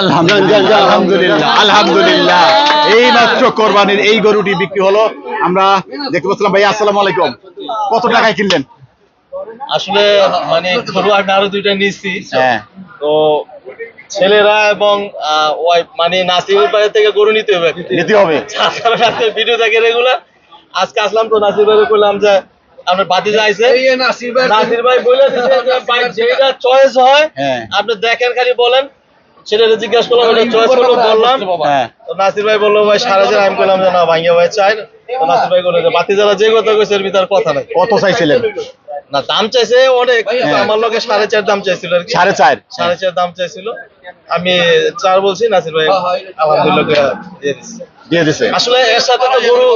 আলহামদুলিল্লাহ আলহামদুলিল্লাহ আলহামদুলিল্লাহ। এই মাত্র কোরবানির এই গরুটি বিক্রি হলো। আমরা দেখতে পাচ্ছিলাম ভাই আসসালামু আলাইকুম। কত টাকায় কিনলেন? আসলে মানে গরু আমি আরও দুইটা নিচ্ছি হ্যাঁ। তো ছেলেরা এবং ওয়াইফ মানে নাসিমের বাইরে থেকে গরু নিতে হবে। নিতে হবে। আজকে ভিডিও দেখে রেগুলার আজকে আসলাম তো নাসির ভাই বললাম যে আপনার নাসির ভাই বলে যেটা চয়েস হয় হ্যাঁ। আপনি দেখেন খালি বলেন। ছেলেরা জিজ্ঞাসা করলাম এটা চয়েস করল বললাম। হ্যাঁ। তো নাসির ভাই বলল ভাই সাড়ে চার আমি বললাম যে না ভাঙ্গা ভাই চাই নাসির ভাই বলল যে বাতি যারা যে কথা কইছে এর ভিতর কথা নাই। কত চাইছিলেন? না দাম চাইছে অনেক আমার লোকে সাড়ে চার দাম চাইছিল সাড়ে চার। সাড়ে চার দাম চাইছিল। আমি চার বলছি নাসির ভাই আলহামদুলিল্লাহ দিয়ে দিছে। আসলে এর সাথে তো গরু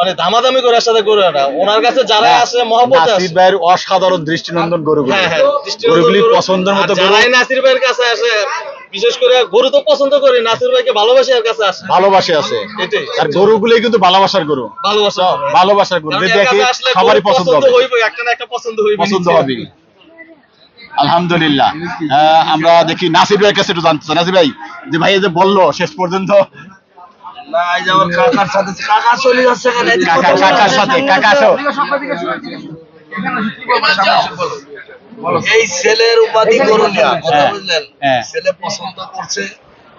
মানে দামাদামি করে এর সাথে গরু না ওনার কাছে যারা আছে মহব্বত আছে। নাসির ভাইয়ের অসাধারণ দৃষ্টিনন্দন গরুগুলো। হ্যাঁ হ্যাঁ গরুগুলি পছন্দের মতো গরু। যারাই নাসির ভাইয়ের কাছে আসে বিশেষ করে গরু তো পছন্দ করি নাসির ভাইকে ভালোবাসে এর কাছে আসে। ভালোবাসে আছে এটাই। আর গরুগুলোই কিন্তু ভালোবাসার গরু। ভালোবাসা ভালোবাসার গরু। যে এর দেখে সবারই পছন্দ হবে। একটা না একটা পছন্দ হইবে পছন্দ হবে আলহামদুলিল্লাহ। আমরা দেখি নাসির ভাইয়ের কাছে একটু জানতে চাই। নাসির ভাই যে ভাই এই যে বলল শেষ পর্যন্ত। এই কাকার সাথে কাকার সাথে কাকা ছেলের উপাধি গরু নেওয়া কথা হ্যাঁ, বুঝলেন? হ্যাঁ। ছেলে পছন্দ করছে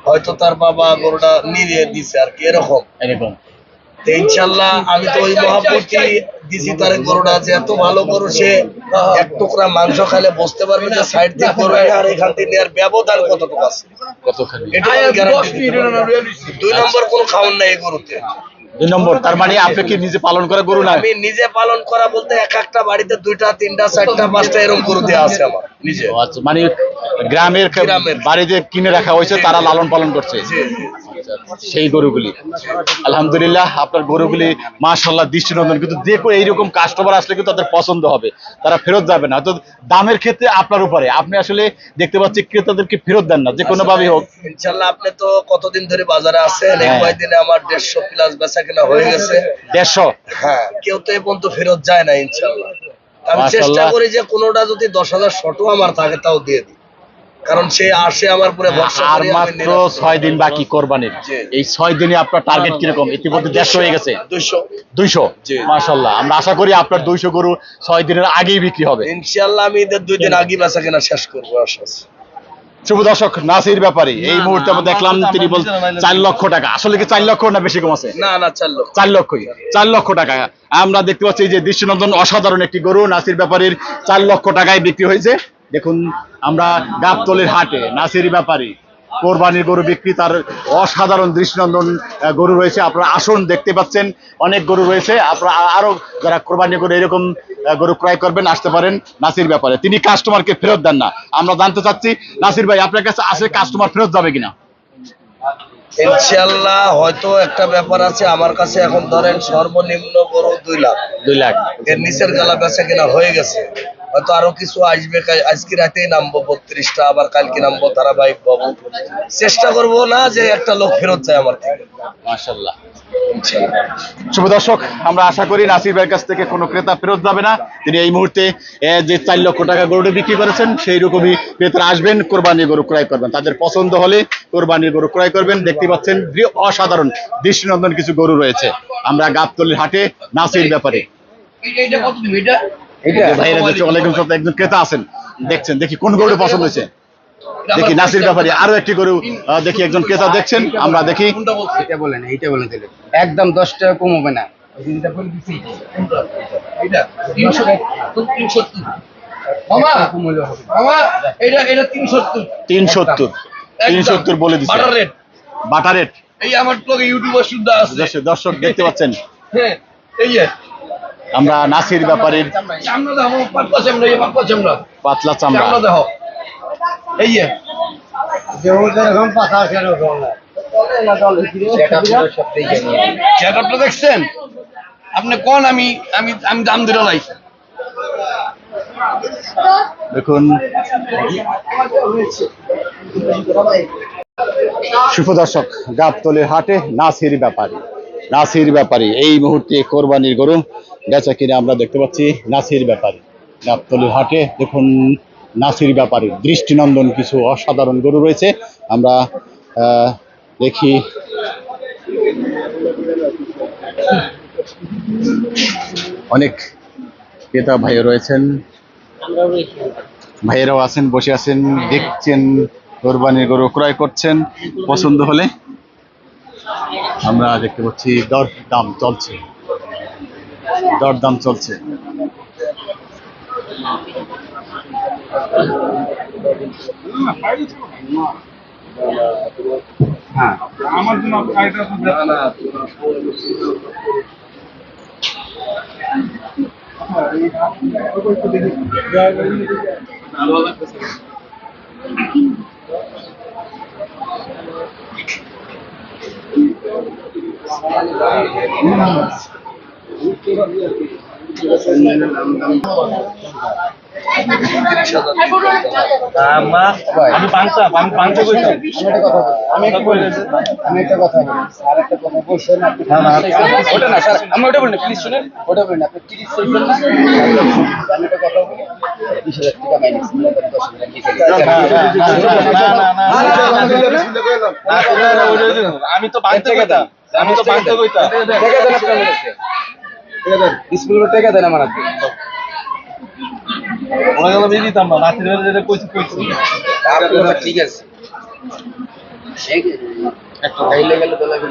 হয়তো তার বাবা গরুটা নিয়ে দিছে আর কি এরকম। এরকম। তো ইনশাল্লাহ আমি তো ওই মহাপুরটি দিছি তার গরুটা আছে এত ভালো গরু সে এক টুকরা মাংস বুঝতে পারবে যে সাইড নেয় আর এখান থেকে নেওয়ার ব্যবধান কতটুকু আছে। কতখানি? এটা দুই নম্বর কোনো খাওয়ান নাই এই গরুতে। দুই নম্বর তার মানে আপনি কি নিজে পালন করা গরু না আমি নিজে পালন করা বলতে এক একটা বাড়িতে দুইটা তিনটা চারটা পাঁচটা এরকম গরু দেওয়া আছে আমার নিজে। আচ্ছা মানে গ্রামের। বাড়িতে কিনে রাখা হয়েছে তারা লালন পালন করছে। সেই গরুগুলি। আলহামদুলিল্লাহ আপনার গরুগুলি মাশাল্লাহ দৃষ্টিনন্দন। কিন্তু যে কোনো এইরকম কাস্টমার আসলে কিন্তু তাদের পছন্দ হবে। তারা ফেরত যাবে না। তো দামের ক্ষেত্রে আপনার উপরে। আপনি আসলে দেখতে পাচ্ছি ক্রেতাদেরকে ফেরত দেন না যে কোনো ভাবেই হোক। ইনশাল্লাহ আপনি তো কতদিন ধরে বাজারে আছেন? এই হ্যাঁ। কয়েকদিনে আমার দেড়শো প্লাস বেচা কেনা হয়ে গেছে। দেড়শো? হ্যাঁ কেউ তো এ পর্যন্ত ফেরত যায় না ইনশাল্লাহ আমি চেষ্টা করি যে কোনোটা যদি দশ হাজার শর্টও আমার থাকে তাও দিয়ে দিই। কারণ সে আসে আমার পুরো ভরসা আর মাত্র ছয় দিন বাকি কোরবানির। এই ছয় দিনে আপনার টার্গেট কীরকম? ইতিমধ্যে দেড়শো হয়ে গেছে। দুইশো। দুইশো? জি। মাশাল্লাহ আমরা আশা করি আপনার দুইশো গরু ছয় দিনের আগেই বিক্রি হবে। ইনশাল্লাহ আমি ঈদের দুই দিন আগে বেচা কেনা শেষ করব আশা আছে। শুভ দর্শক নাসির ব্যাপারে এই মুহূর্তে আমরা দেখলাম তিনি বল চার লক্ষ টাকা। আসলে কি চার লক্ষ না বেশি কম আছে? না না চাললো চার লক্ষই। চার লক্ষ টাকা। আমরা দেখতে পাচ্ছি যে দৃষ্টিনন্দন অসাধারণ একটি গরু নাসির ব্যাপারীর চার লক্ষ টাকায় বিক্রি হয়েছে। দেখুন আমরা গাবতলির হাটে নাসির ব্যাপারী কোরবানির গরু বিক্রি তার অসাধারণ দৃষ্টিনন্দন গরু রয়েছে। আপনারা আসুন দেখতে পাচ্ছেন অনেক গরু রয়েছে। আপনারা আ- আরও যারা কোরবানি গরু এরকম গরু ক্রয় করবেন আসতে পারেন নাসির ব্যাপারে। তিনি কাস্টমারকে ফেরত দেন না। আমরা জানতে চাচ্ছি নাসির ভাই আপনার কাছে আসে কাস্টমার ফেরত যাবে কিনা? ইনশাল্লাহ হয়তো একটা ব্যাপার আছে। আমার কাছে এখন ধরেন সর্বনিম্ন গরু দুই লাখ। দুই লাখ। এর নিচের গালা বেচা কিনা হয়ে গেছে। হয়তো আরও কিছু আসবে আজকে রাতেই নামবো বত্রিশটা আবার কালকে নামবো ধারাবাহিক পাবো চেষ্টা করব না যে একটা লোক ফেরত যায় আমার থেকে। ইনশাল্লাহ। শুভ দর্শক আমরা আশা করি নাসির ভাইয়ের কাছ থেকে কোনো ক্রেতা ফেরত যাবে না। তিনি এই মুহূর্তে যে চার লক্ষ টাকা গরুটি বিক্রি করেছেন সেই রকমই ক্রেতারা আসবেন কোরবানির গরু ক্রয় করবেন। তাদের পছন্দ হলে কোরবানির গরু ক্রয় করবেন। দেখতে পাচ্ছেন অসাধারণ দৃষ্টিনন্দন কিছু গরু রয়েছে। আমরা গাবতলির হাটে নাসির ব্যাপারে। যে ভাইরা দেখছি ওয়ালাইকুম সালাম একজন ক্রেতা আছেন দেখছেন দেখি কোন গরুটা পছন্দ হয়েছে। দেখি নাসির ব্যাপারে আরও একটি গরু দেখি একজন ক্রেতা দেখছেন আমরা দেখি। এটা বলেন এইটা বলেন একদম দশ টাকা কম হবে না। তিন। সত্তর তিন। সত্তর বলে দিচ্ছে বাটার রেট। এই আমার ইউটিউবার আছে। দর্শক- দর্শক দেখতে পাচ্ছেন। হ্যাঁ এই যে। আমরা নাসির ব্যাপারীর পাতলা চামড়া। এই দেখছেন? আপনি কোন আমি আমি আমি দাম দিলে লাই। দেখুন। শুভ দর্শক গাবতলের হাটে নাসির ব্যাপারী। নাসির ব্যাপারী এই মুহূর্তে কোরবানির গরু বেচা কিনে আমরা দেখতে পাচ্ছি নাসির ব্যাপারী। গাবতলির হাটে দেখুন নাসির ব্যাপারী। দৃষ্টিনন্দন কিছু অসাধারণ গরু রয়েছে। আমরা দেখি। অনেক ক্রেতা ভাইও রয়েছেন। ভাইয়েরাও আছেন, বসে আছেন, দেখছেন, কোরবানির গরু ক্রয় করছেন। পছন্দ হলে আমরা দেখতে পাচ্ছি দর দাম চলছে। দর দাম চলছে আমা আমি পাঁচটা আমি পাঁচটা কইতাম আমি একটা কথা আমি একটা কথা বলি। আর একটা কথা বলছেন আপনি ওটা না স্যার আমি ওটা বলি না প্লিজ শুনেন ওটা বলি না আপনি তিরিশ চাইছেন না আমি একটা কথা বলি বিশ হাজার টাকা মাইনাস দশ হাজার নিচে আমি তো পাঁচটা কইতাম আমি তো পাঁচটা কইতাম টাকা দেন স্কুল টাকা দেন আমার হাতে। ওরা গেল বেরিয়ে দিতাম না রাত্রি বেলা যেটা কইছি কইছি। ঠিক আছে। একটা খাইলে গেলে তো লাগে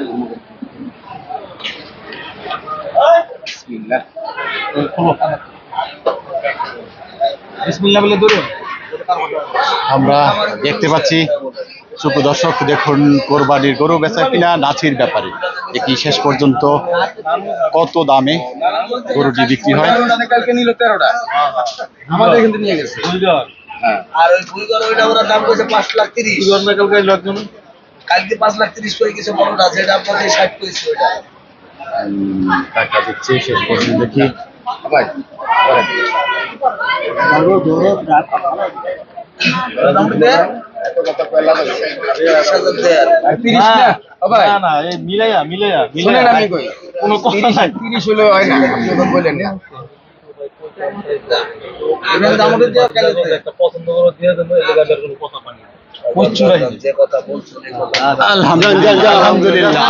বিসমিল্লাহ। বিসমিল্লাহ বলে দূরে। আমরা দেখতে পাচ্ছি সুপ্র দর্শক দেখুন কোরবানির গরু বেচা কিনা নাচির ব্যাপারে। দেখি শেষ পর্যন্ত কত দামে গরুটি বিক্রি হয়। কালকে আমাদের কিন্তু নিয়ে গেছে। হ্যাঁ আর ওই ভুইগর ওইটা ওরা দাম করেছে পাঁচ লাখ তিরিশ। দুজন না কালকে লোকজন কালকে পাঁচ লাখ তিরিশ করে বড়টা এটা আপনাদের ষাট ওইটা। টাকা দিচ্ছে শেষ পর্যন্ত দেখি। ভাই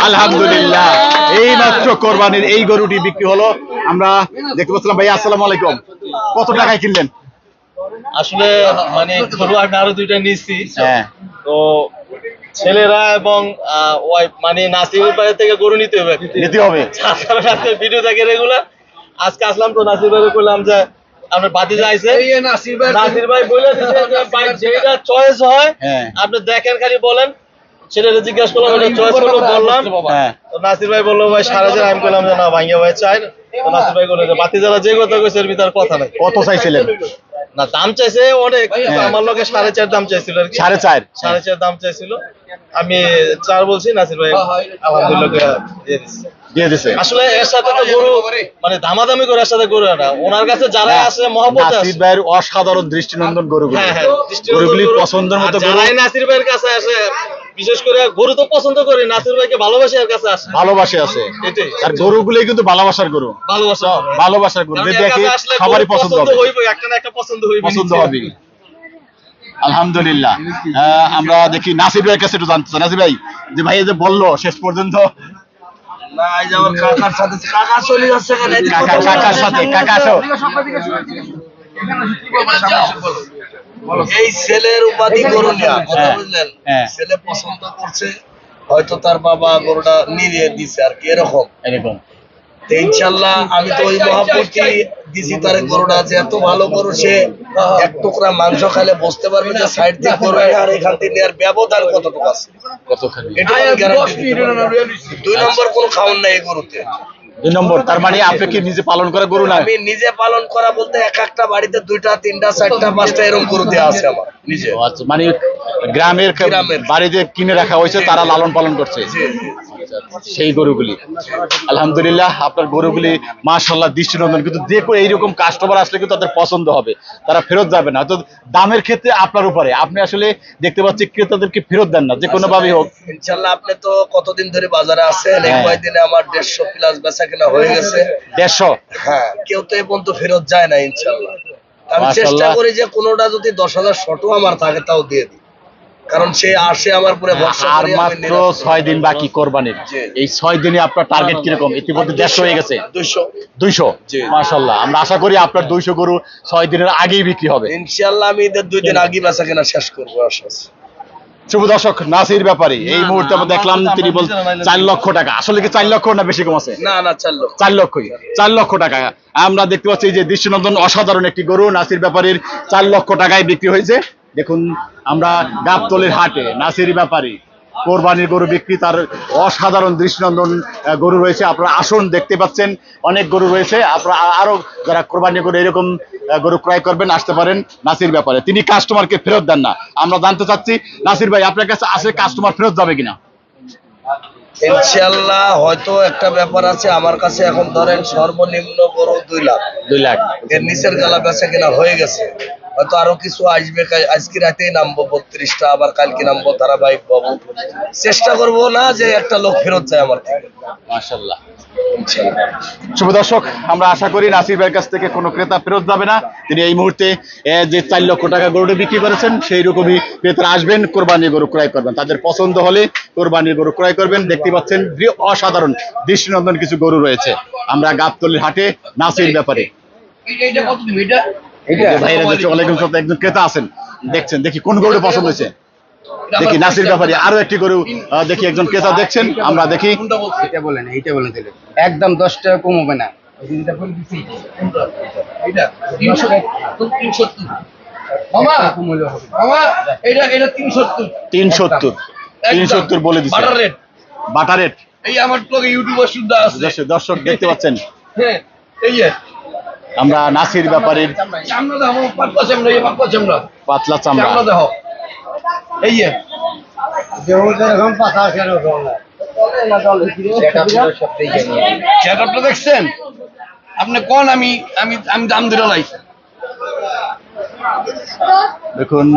আলহামদুলিল্লাহ এই মাত্র কোরবানির এই গরুটি বিক্রি হলো। আমরা দেখতে পাচ্ছিলাম ভাই আসসালামু আলাইকুম। কত টাকায় কিনলেন? আসলে মানে গরু আমি আরও দুইটা নিচ্ছি হ্যাঁ। তো ছেলেরা এবং ওয়াইফ মানে নাসির ভাই থেকে গরু নিতে হবে। নিতে হবে। আজকে ভিডিও দেখে রেগুলার আজকে আসলাম তো নাসির ভাই করলাম যে আপনার বাতি যাইছে নাসির ভাই বলে যেটা চয়েস হয় হ্যাঁ। আপনি দেখেন খালি বলেন। ছেলেরা জিজ্ঞাসা করলাম এটা চয়েস করল বললাম। হ্যাঁ। তো নাসির ভাই বলল ভাই সাড়ে চার আমি বললাম যে না ভাইয়া ভাই চাই তো নাসির ভাই বলল যে বাতি জ্বালা যে কথা কইছে এর ভিতর কথা নাই। কত চাইছিলেন? না দাম চাইছে অনেক কিন্তু আমার লোকে সাড়ে চার দাম চাইছিল আর কি। সাড়ে চার? সাড়ে চার দাম চাইছিল। আমি চার বলছি নাসির ভাই আলহামদুলিল্লাহ দিয়ে দিছে। আসলে এর সাথে তো গরু মানে দামাদামি করে এর সাথে গরু না ওনার কাছে যারা আসে মহব্বত নাসির ভাইয়ের অসাধারণ দৃষ্টিনন্দন গরুগুলো। হ্যাঁ হ্যাঁ গরুগুলি পছন্দের মতো গরু। যারাই নাসির ভাইয়ের কাছে আসে বিশেষ করে গরু তো পছন্দ করি নাসির ভাইকে ভালোবাসে এর কাছে আসে। ভালোবাসে আছে আর গরুগুলোই কিন্তু ভালোবাসার গরু। ভালোবাসা ভালোবাসার গরু। দেখে সবারই পছন্দ হবে। একটা না একটা পছন্দ হইবে পছন্দ হবে। আলহামদুলিল্লাহ। আমরা দেখি নাসির ভাইয়ের কাছে একটু জানতে চাই। নাসির ভাই যে ভাই যে বলল শেষ পর্যন্ত কাকার সাথে কাকা চলে যাচ্ছে এই যে কাকা কাকার সাথে কাকা এই ছেলের উপাধি গরু নেয়া কথা হ্যাঁ, বুঝলেন? হ্যাঁ। ছেলে পছন্দ করছে হয়তো তার বাবা গরুটা নিয়ে দিছে আর কি এরকম। এরকম। তো ইনশাল্লাহ আমি তো ওই মহাপতি দিছি তার গরুটা আছে এত ভালো গরু সে এক টুকরা মাংস খাইলে বুঝতে পারবে যে সাইড দিয়ে গরু আর এখান থেকে নেওয়ার ব্যবধান কতটুকু আছে। এটা। দুই নম্বর কোনো খাওয়ান নাই এই গরুতে। দুই নম্বর তার মানে আপনি কি নিজে পালন করে গরু না? আমি নিজে পালন করা বলতে এক একটা বাড়িতে দুইটা তিনটা চারটা পাঁচটা এরকম গরু দেওয়া আছে আমার নিজে। আচ্ছা মানে গ্রামের গ্রামের। বাড়িতে কিনে রাখা হয়েছে তারা লালন পালন করছে। জি, জি। সেই গরুগুলি। আলহামদুলিল্লাহ আপনার গরুগুলি মাশাল্লাহ দৃষ্টিনন্দন। কিন্তু যে কোনো এইরকম কাস্টমার আসলে কিন্তু তাদের পছন্দ হবে। তারা ফেরত যাবে না। তো দামের ক্ষেত্রে আপনার উপরে। আপনি আসলে দেখতে পাচ্ছি ক্রেতাদেরকে ফেরত দেন না যে কোনো ভাবেই হোক ইনশাল্লাহ আপনি তো কতদিন ধরে বাজারে আছেন? হ্যাঁ। কয়েকদিনে আমার দেড়শো প্লাস বেচা কেনা হয়ে গেছে। দেড়শো? হ্যাঁ কেউ তো এ পর্যন্ত ফেরত যায় না ইনশাল্লাহ আমি চেষ্টা করি যে কোনোটা যদি দশ হাজার শটও আমার থাকে তাও দিয়ে দিই। কারণ সে আসে আমার পুরো ভরসা আর মাত্র ছয় দিন বাকি কোরবানির। এই ছয় দিনে আপনার টার্গেট কীরকম? ইতিমধ্যে দেড়শো হয়ে গেছে। দুইশো। আমরা আশা করি আপনার দুইশো গরু ছয় দিনের আগেই বিক্রি হবে। ইনশাল্লাহ আমি ঈদের দুই দিন আগে বেচা কেনা শেষ করব আশা শুভ দর্শক নাসির ব্যাপারী এই মুহূর্তে আমরা দেখলাম তিনি বল চার লক্ষ টাকা। আসলে কি চার লক্ষ না বেশি কম আছে? না না চাললো চার লক্ষই চার লক্ষ টাকা। আমরা দেখতে পাচ্ছি যে দৃষ্টিনন্দন অসাধারণ একটি গরু নাসির ব্যাপারীর চার লক্ষ টাকায় বিক্রি হয়েছে। দেখুন আমরা গাবতলের হাটে নাসির ব্যাপারী কোরবানির গরু বিক্রি তার অসাধারণ দৃষ্টিনন্দন গরু রয়েছে। আপনারা আসুন দেখতে পাচ্ছেন অনেক গরু রয়েছে। আপনারা আ- আরও যারা কোরবানি গরু এরকম গরু ক্রয় করবেন আসতে পারেন নাসির ব্যাপারে। তিনি কাস্টমারকে ফেরত দেন না। আমরা জানতে চাচ্ছি নাসির ভাই আপনার কাছে আসে কাস্টমার ফেরত যাবে কিনা? ইনশাল্লাহ হয়তো একটা ব্যাপার আছে। আমার কাছে এখন ধরেন সর্বনিম্ন গরু দুই লাখ। দুই লাখ। এর নিচের গালা বেচা কেনা হয়ে গেছে। হয়তো আরও কিছু আসবে আজকে রাতেই নামবো বত্রিশটা আবার কালকে নামবো ধারাবাহিক পাবো চেষ্টা করব না যে একটা লোক ফেরত যায় আমার থেকে। মাশাল্লাহ শুভ দর্শক আমরা আশা করি নাসির ভাইয়ের কাছ থেকে কোনো ক্রেতা ফেরত যাবে না। তিনি এই মুহূর্তে যে চার লক্ষ টাকা গরুটা বিক্রি করেছেন সেই রকমই ক্রেতারা আসবেন কোরবানির গরু ক্রয় করবেন। তাদের পছন্দ হলে কোরবানির গরু ক্রয় করবেন। দেখতে পাচ্ছেন অসাধারণ দৃষ্টিনন্দন কিছু গরু রয়েছে। আমরা গাবতলির হাটে নাসির ব্যাপারে। এইটা কত এটা এটা ভাইরা দেখছি ওয়ালাইকুম সালাম একজন ক্রেতা আছেন দেখছেন দেখি কোন গরুটা পছন্দ হয়েছে। দেখি নাসির ব্যাপারে আরও একটি গরু দেখি একজন ক্রেতা দেখছেন আমরা দেখি। এটা বলেন এইটা বলেন একদম দশ টাকা কম হবে না। তিন সত্তর তিন সত্তর বলে দিচ্ছে বাটার রেট। এই আমার তো ইউটিউবার শুদ্ধ আছে। দর্শক- দর্শক দেখতে পাচ্ছেন। হ্যাঁ এই যে। আমরা নাসির ব্যাপারের চামড়া দেখো পাতলা চামড়া এই চেকআপটা দেখছেন? আপনি কোন আমি আমি আমি দাম দিলে লাই দেখুন।